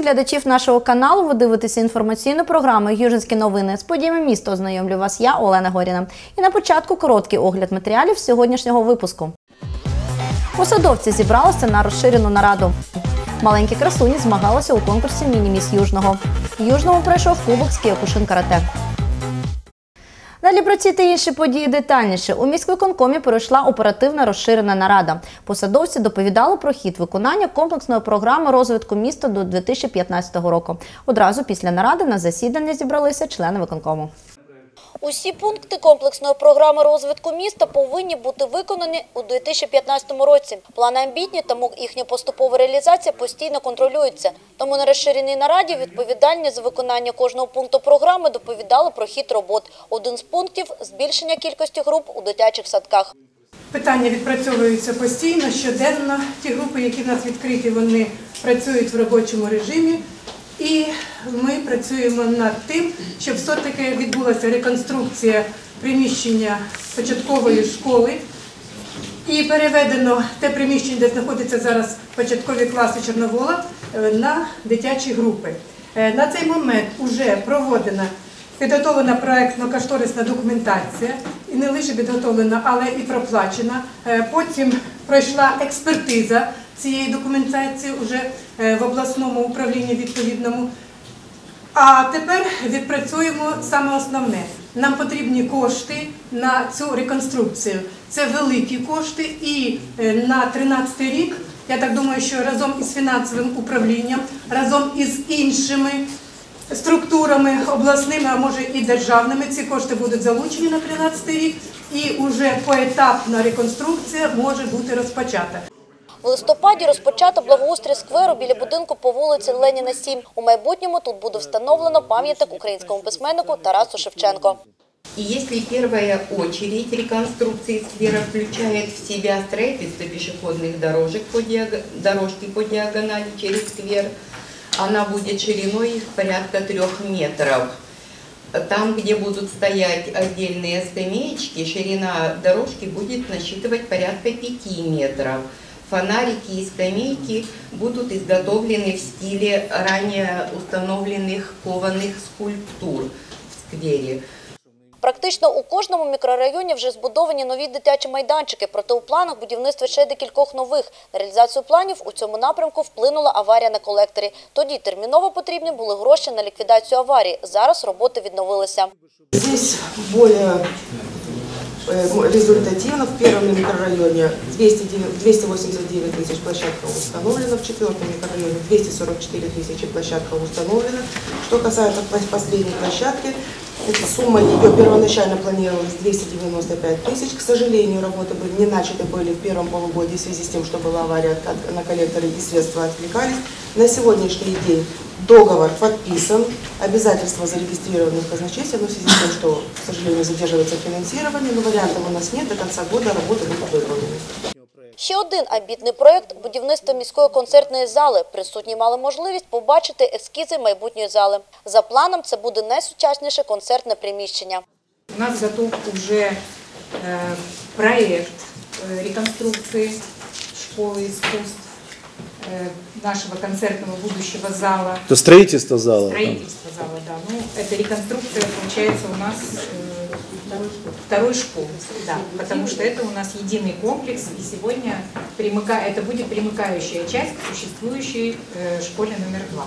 Всіх глядачів нашого каналу. Ви дивитеся інформаційну програму Южинські новини. З подіями міста ознайомлю вас я, Олена Горіна. І на початку короткий огляд матеріалів сьогоднішнього випуску. Посадовці зібралися на розширену нараду. Маленькі красуні змагалися у конкурсі Мініміс Южного. Южному пройшов кубок з Кіокушин Карате. Далі про ці та інші події детальніше. У міськвиконкомі пройшла оперативна розширена нарада. Посадовці доповідали про хід виконання комплексної програми розвитку міста до 2015 року. Одразу після наради на засідання зібралися члени виконкому. Усі пункти комплексної програми розвитку міста повинні бути виконані у 2015 році. Плани амбітні, тому їхня поступова реалізація постійно контролюється. Тому на розширеній нараді відповідальні за виконання кожного пункту програми доповідали про хід робот. Один з пунктів збільшення кількості груп у дитячих садках. Питання відпрацьовуються постійно, щоденно. Ті групи, які в нас відкриті, вони працюють в робочому режимі. І ми працюємо над тим, щоб все-таки відбулася реконструкція приміщення початкової школи і переведено те приміщення, де знаходяться зараз початкові класи Чорновола, е, на дитячі групи. Е, На цей момент вже проводена підготовлена проектно-кошторисна документація, і не лише підготовлена, але і проплачена. Е, Потім пройшла експертиза цієї документації вже е, в обласному управлінні відповідному. А тепер відпрацюємо саме основне. Нам потрібні кошти на цю реконструкцію. Це великі кошти, і е, на 13 рік я так думаю, що разом із фінансовим управлінням, разом із іншими структурами обласними, а може і державними, ці кошти будуть залучені на 13 рік, і вже поетапна реконструкція може бути розпочата. В листопаді розпочато благоустрій скверу біля будинку по вулиці Леніна 7. У майбутньому тут буде встановлено пам'ятник українському письменнику Тарасу Шевченко. И если первая очередь реконструкции сквера включает в себя строительство пешеходных дорожек по диаг- дорожки по диагонали через сквер, она будет шириной порядка трех метров. Там, где будут стоять отдельные скамеечки, ширина дорожки будет насчитывать порядка 5 метров. Фонарики и скамейки будут изготовлены в стиле ранее установленных кованых скульптур в сквере. Практично у кожному мікрорайоні вже збудовані нові дитячі майданчики, проте у планах будівництва ще декількох нових. На реалізацію планів у цьому напрямку вплинула аварія на колекторі. Тоді терміново потрібні були гроші на ліквідацію аварії. Зараз роботи відновилися. Здесь более э, результативно. В первом микрорайоне 209 289 тысяч площадка установлена, в четвертом микрорайоне 244 тысячи площадка установлена. Что касается пос- последней площадки, эта сумма ее первоначально планировалась 295 тысяч. К сожалению, работы были не начаты были в первом полугодии в связи с тем, что была авария на коллекторе и средства отвлекались. На сегодняшний день договор подписан, обязательства зарегистрированы в казначействе, но в связи с тем, что, к сожалению, задерживается финансирование, но вариантов у нас нет, до конца года работы будут выполнены. Ще один амбітний проєкт – будівництво міської концертної зали. Присутні мали можливість побачити ескізи майбутньої зали. За планом, це буде найсучасніше концертне приміщення. У нас готов уже э, проект э, реконструкции школы искусств э, Нашего концертного будущего зала. Это строительство зала. там. Строительство зала, да. Ну, это реконструкция, получается, у нас э, второй школы. Да, потому что это у нас единый комплекс, и сегодня примыка... это будет примыкающая часть к существующей э, школе номер два.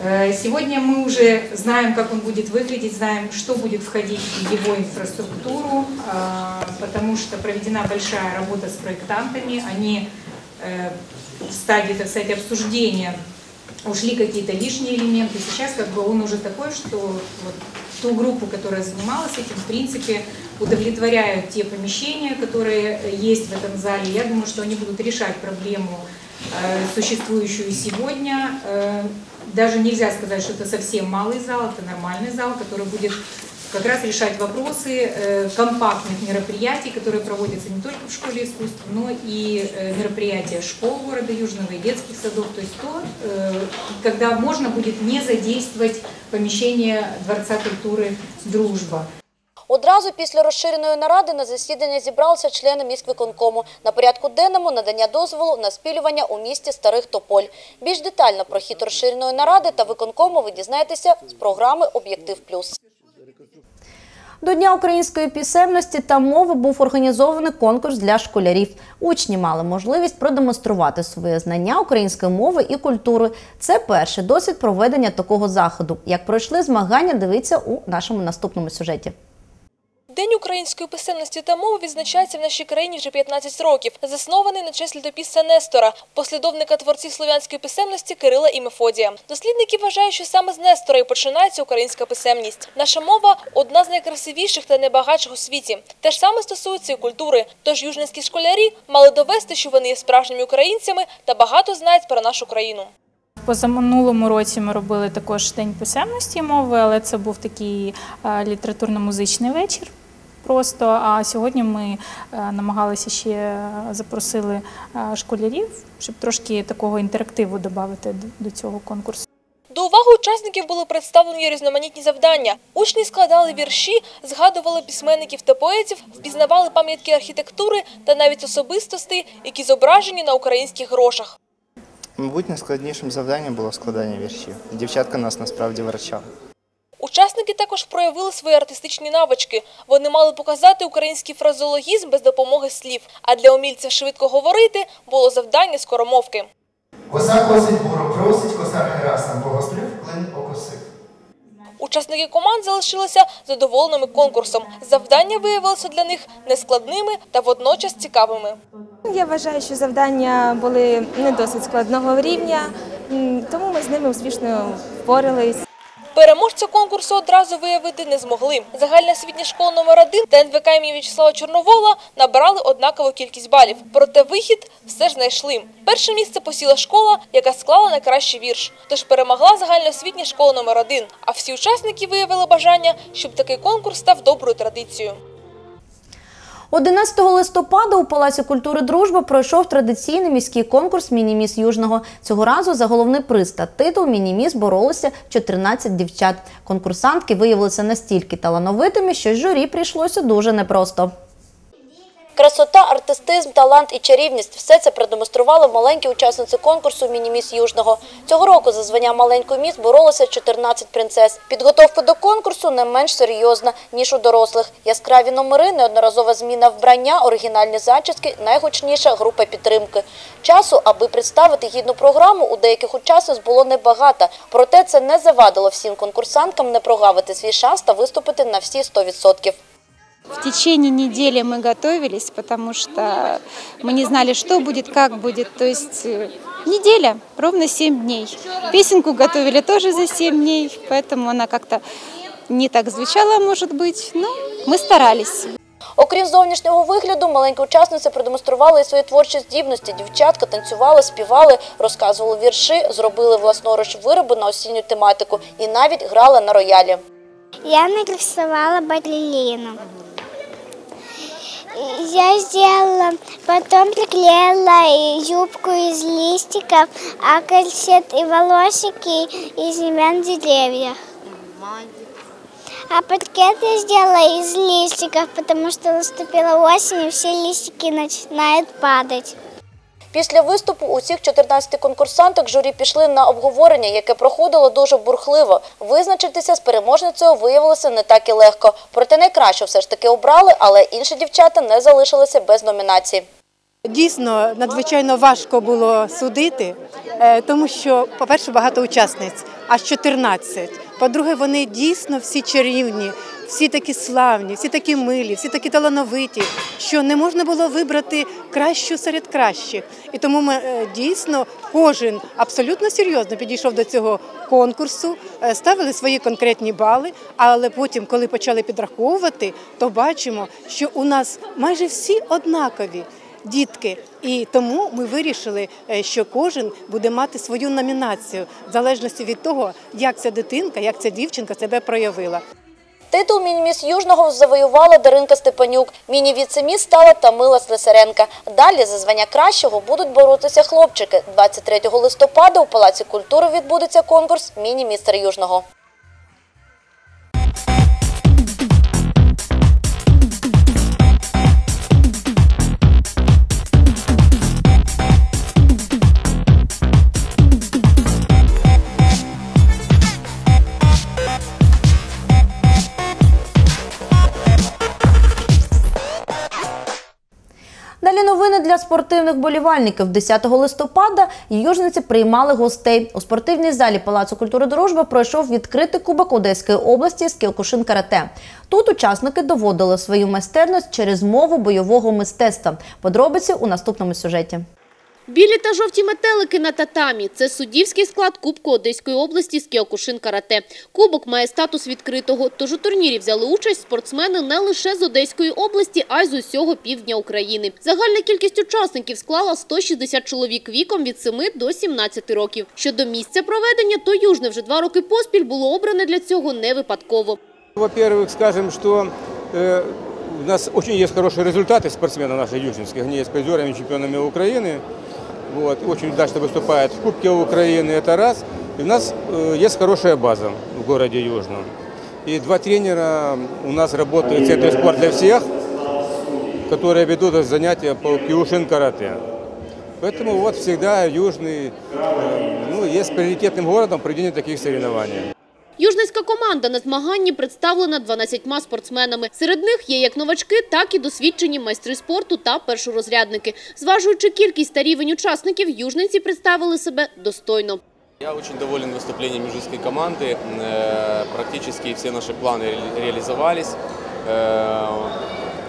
Э, Сегодня мы уже знаем, как он будет выглядеть, знаем, что будет входить в его инфраструктуру, э, потому что проведена большая работа с проектантами. Они э, в стадии, так сказать, обсуждения ушли какие-то лишние элементы. Сейчас как бы он уже такой, что вот ту группу, которая занималась этим, в принципе, удовлетворяют те помещения, которые есть в этом зале. Я думаю, что они будут решать проблему, э, существующую сегодня. Э, Даже нельзя сказать, что это совсем малый зал, это нормальный зал, который будет как раз решать вопросы э, компактных мероприятий, которые проводятся не только в школе искусств, но и э, мероприятия школ города Южного и детских садов. То есть то, э, когда можно будет не задействовать помещение Дворца культуры «Дружба». Одразу після розширеної наради на засідання зібралися члени міськвиконкому. На порядку денному надання дозволу на спілювання у місті Старих Тополь. Більш детально про хід розширеної наради та виконкому ви дізнаєтеся з програми «Об'єктив Плюс». До Дня української пісемності та мови був організований конкурс для школярів. Учні мали можливість продемонструвати своє знання української мови і культури. Це перший досвід проведення такого заходу. Як пройшли змагання, дивіться у нашому наступному сюжеті. День української писемності та мови відзначається в нашій країні вже 15 років. Заснований на честь літописця Нестора, послідовника творців слов'янської писемності Кирила і Мефодія. Дослідники вважають, що саме з Нестора і починається українська писемність. Наша мова одна з найкрасивіших та найбагатших у світі. Те ж саме стосується і культури. Тож южненські школярі мали довести, що вони є справжніми українцями та багато знають про нашу країну. Позаминулому році ми робили також день писемності мови, але це був такий е, літературно-музичний вечір. Просто а сьогодні ми е, намагалися ще запросили е, школярів, щоб трошки такого інтерактиву додати до- цього конкурсу. До уваги учасників були представлені різноманітні завдання. Учні складали вірші, згадували письменників та поетів, впізнавали пам'ятки архітектури та навіть особистостей, які зображені на українських грошах. Мабуть, найскладнішим завданням було складання віршів. Дівчатка нас насправді виручали. Учасники також проявили свої артистичні навички. Вони мали показати український фразеологізм без допомоги слів. А для умільців швидко говорити було завдання скоромовки. Коса косить буру просить, косар Герасим богослів клин окосив. Учасники команд залишилися задоволеними конкурсом. Завдання виявилися для них нескладними та водночас цікавими. Я вважаю, що завдання були не досить складного рівня, тому ми з ними успішно впорались. Переможця конкурсу одразу виявити не змогли. Загальна освітня школа номер 1 та НВК імені В'ячеслава Чорновола набрали однакову кількість балів. Проте вихід все ж знайшли. Перше місце посіла школа, яка склала найкращий вірш. Тож перемогла загальноосвітня школа номер 1 А всі учасники виявили бажання, щоб такий конкурс став доброю традицією. 11 листопада у Палаці культури Дружба пройшов традиційний міський конкурс Мініміс Южного. Цього разу за головний приз та титул Мініміс боролися 14 дівчат. Конкурсантки виявилися настільки талановитими, що журі прийшлося дуже непросто. Красота, артистизм, талант і чарівність – все це продемонстрували маленькі учасниці конкурсу «Мініміс Южного». Цього року за звання маленької міс боролося 14 принцес. Підготовка до конкурсу не менш серйозна, ніж у дорослих. Яскраві номери, неодноразова зміна вбрання, оригінальні зачіски – найгучніша група підтримки. Часу, аби представити гідну програму, у деяких учасниць було небагато. Проте це не завадило всім конкурсанткам не прогавити свій шанс та виступити на всі 100%. В течение недели мы готовились, потому что мы не знали, что будет, как будет. То есть э, неделя, ровно 7 дней. Песенку готовили тоже за 7 дней, поэтому она как-то не так звучала, может быть. Но мы старались. Окрім зовнішнього вигляду, маленькі учасниці продемонстрували і свої творчі здібності. Дівчатка танцювали, співали, розказували вірші, зробили власноруч вироби на осінню тематику і навіть грали на роялі. Я нарисовала балерину. Я сделала, потом приклеила юбку из листиков, а корсет и волосики из семян деревьев. А паркет я сделала из листиков, потому что наступила осень, и все листики начинают падать. Після виступу усіх 14 конкурсанток журі пішли на обговорення, яке проходило дуже бурхливо. Визначитися з переможницею виявилося не так і легко. Проте найкраще все ж таки обрали, але інші дівчата не залишилися без номінацій. Дійсно, надзвичайно важко було судити, е, тому що, по-перше, багато учасниць, аж 14. По-друге, вони дійсно всі чарівні, всі такі славні, всі такі милі, всі такі талановиті, що не можна було вибрати кращу серед кращих. І тому ми е, дійсно кожен абсолютно серйозно підійшов до цього конкурсу, е, ставили свої конкретні бали. Але потім, коли почали підраховувати, то бачимо, що у нас майже всі однакові дітки. І тому ми вирішили, е, що кожен буде мати свою номінацію в залежності від того, як ця дитинка, як ця дівчинка себе проявила. Титул мініміс Южного завоювала Даринка Степанюк. Міні-віцеміс стала Тамила Слесаренка. Далі за звання кращого будуть боротися хлопчики. 23 листопада у Палаці культури відбудеться конкурс Міні-містер Южного. Спортивних болівальників. 10 листопада южниці приймали гостей. У спортивній залі Палацу культури дружби пройшов відкритий кубок Одеської області з кілкушин карате. Тут учасники доводили свою майстерність через мову бойового мистецтва. Подробиці у наступному сюжеті. Білі та жовті метелики на татамі – це суддівський склад Кубку Одеської області з кіокушин карате. Кубок має статус відкритого, тож у турнірі взяли участь спортсмени не лише з Одеської області, а й з усього півдня України. Загальна кількість учасників склала 160 чоловік віком від 7 до 17 років. Щодо місця проведення, то Южне вже два роки поспіль було обране для цього не випадково. Во-первых, скажем, что э, у нас очень есть хорошие результаты спортсменов наших южинских. Они есть призерами, чемпионами Украины. Вот, очень удачно выступают в Кубке Украины, это раз. И у нас э, есть хорошая база в городе Южном. И два тренера у нас работают в Центре спорт для всех, которые ведут занятия по киушин карате. Поэтому вот всегда Южный э, ну, есть приоритетным городом проведения таких соревнований. Южницька команда на змаганні представлена 12 спортсменами. Серед них є як новачки, так і досвідчені майстри спорту та першорозрядники. Зважуючи кількість та рівень учасників, южниці представили себе достойно. Я очень доволен выступлением южинской команды. Э, Практически все наши планы ре- реализовались. Э,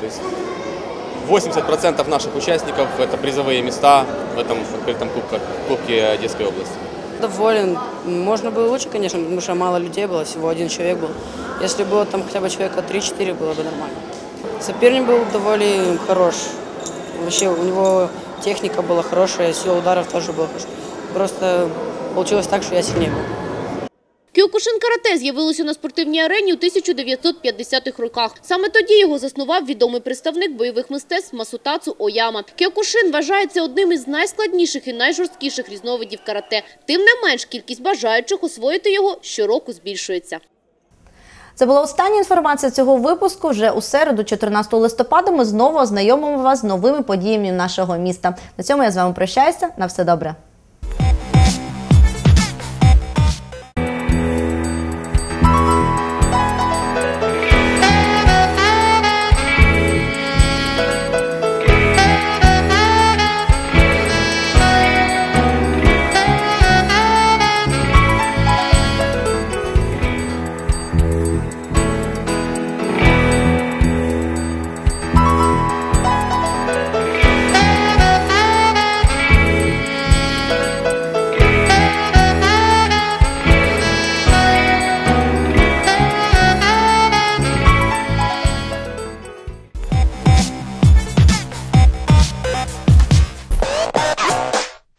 То есть 80% наших участников – это призовые места в этом открытом кубке, кубке Одесской области. Доволен. Можно было лучше, конечно, потому что мало людей было, всего один человек был. Если было там хотя бы человека 3-4, было бы нормально. Соперник был довольно хорош. Вообще у него техника была хорошая, сила ударов тоже была хорошая. Просто получилось так, что я сильнее был. Кіокушин карате з'явилося на спортивній арені у 1950-х роках. Саме тоді його заснував відомий представник бойових мистецтв Масутацу Ояма. Кіокушин вважається одним із найскладніших і найжорсткіших різновидів карате. Тим не менш, кількість бажаючих освоїти його щороку збільшується. Це була остання інформація цього випуску. Вже у середу, 14 листопада, ми знову ознайомимо вас з новими подіями нашого міста. На цьому я з вами прощаюся. На все добре.